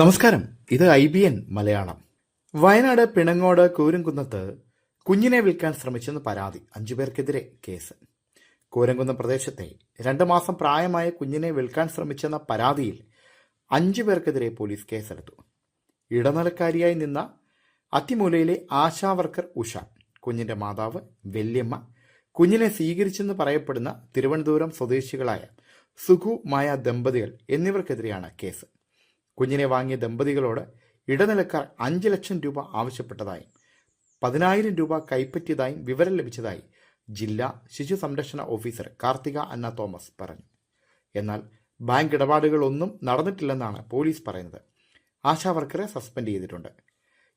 നമസ്കാരം. ഇത് I B N Malayalam. Wayanad Pinangode കൂരംകുന്നത്ത് കുഞ്ഞിനെ വിൽക്കാൻ ശ്രമിച്ചെന്ന് പരാതി അഞ്ചു പേർക്കെതിരെ കേസ്. കൂരംകുന്നം പ്രദേശത്തെ രണ്ട് മാസം പ്രായമായ കുഞ്ഞിനെ വിൽക്കാൻ ശ്രമിച്ചെന്ന പരാതിയിൽ അഞ്ചു പേർക്കെതിരെ പോലീസ് കേസെടുത്തു. ഇടനിലക്കാരിയായി നിന്ന അത്തിമൂലയിലെ ആശാ വർക്കർ ഉഷ കുഞ്ഞിന്റെ മാതാവ് വല്യമ്മ കുഞ്ഞിനെ സ്വീകരിച്ചെന്ന് പറയപ്പെടുന്ന തിരുവനന്തപുരം സ്വദേശികളായ സുഖു മായ ദമ്പതികൾ എന്നിവർക്കെതിരെയാണ് കേസ്. കുഞ്ഞിനെ വാങ്ങിയ ദമ്പതികളോട് ഇടനിലക്കാർ അഞ്ച് ലക്ഷം രൂപ ആവശ്യപ്പെട്ടതായും പതിനായിരം രൂപ കൈപ്പറ്റിയതായും വിവരം ലഭിച്ചതായി ജില്ലാ ശിശു സംരക്ഷണ ഓഫീസർ കാർത്തിക അന്ന തോമസ് പറഞ്ഞു. എന്നാൽ ബാങ്ക് ഇടപാടുകളൊന്നും നടന്നിട്ടില്ലെന്നാണ് പോലീസ് പറയുന്നത്. ആശാ വർക്കറെ സസ്പെൻഡ് ചെയ്തിട്ടുണ്ട്.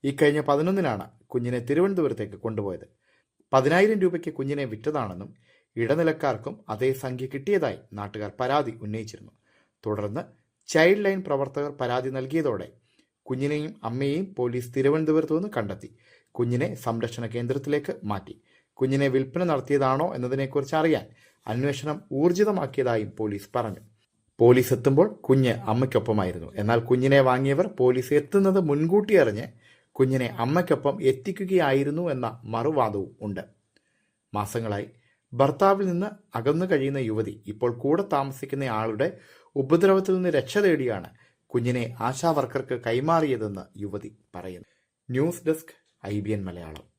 ഇക്കഴിഞ്ഞ പതിനൊന്നിനാണ് കുഞ്ഞിനെ തിരുവനന്തപുരത്തേക്ക് കൊണ്ടുപോയത്. പതിനായിരം രൂപയ്ക്ക് കുഞ്ഞിനെ വിറ്റതാണെന്നും ഇടനിലക്കാർക്കും അതേ സംഖ്യ കിട്ടിയതായി നാട്ടുകാർ പരാതി ഉന്നയിച്ചിരുന്നു. തുടർന്ന് ചൈൽഡ് ലൈൻ പ്രവർത്തകർ പരാതി നൽകിയതോടെ കുഞ്ഞിനെയും അമ്മയെയും പോലീസ് തിരുവനന്തപുരത്തു നിന്ന് കണ്ടെത്തി. കുഞ്ഞിനെ സംരക്ഷണ കേന്ദ്രത്തിലേക്ക് മാറ്റി. കുഞ്ഞിനെ വിൽപ്പന നടത്തിയതാണോ എന്നതിനെക്കുറിച്ച് അറിയാൻ അന്വേഷണം ഊർജിതമാക്കിയതായും പോലീസ് പറഞ്ഞു. പോലീസ് എത്തുമ്പോൾ കുഞ്ഞ് അമ്മയ്ക്കൊപ്പമായിരുന്നു. എന്നാൽ കുഞ്ഞിനെ വാങ്ങിയവർ പോലീസ് എത്തുന്നത് മുൻകൂട്ടി അറിഞ്ഞ് കുഞ്ഞിനെ അമ്മയ്ക്കൊപ്പം എത്തിക്കുകയായിരുന്നു എന്ന മറുവാദവും ഉണ്ട്. മാസങ്ങളായി ഭർത്താവിൽ നിന്ന് അകന്നു കഴിയുന്ന യുവതി ഇപ്പോൾ കൂടെ താമസിക്കുന്ന ആളുടെ ഉപദ്രവത്തിൽ നിന്ന് രക്ഷ തേടിയാണ് കുഞ്ഞിനെ ആശാവർക്കർക്ക് കൈമാറിയതെന്ന് യുവതി പറയുന്നു. News desk I Malayalam.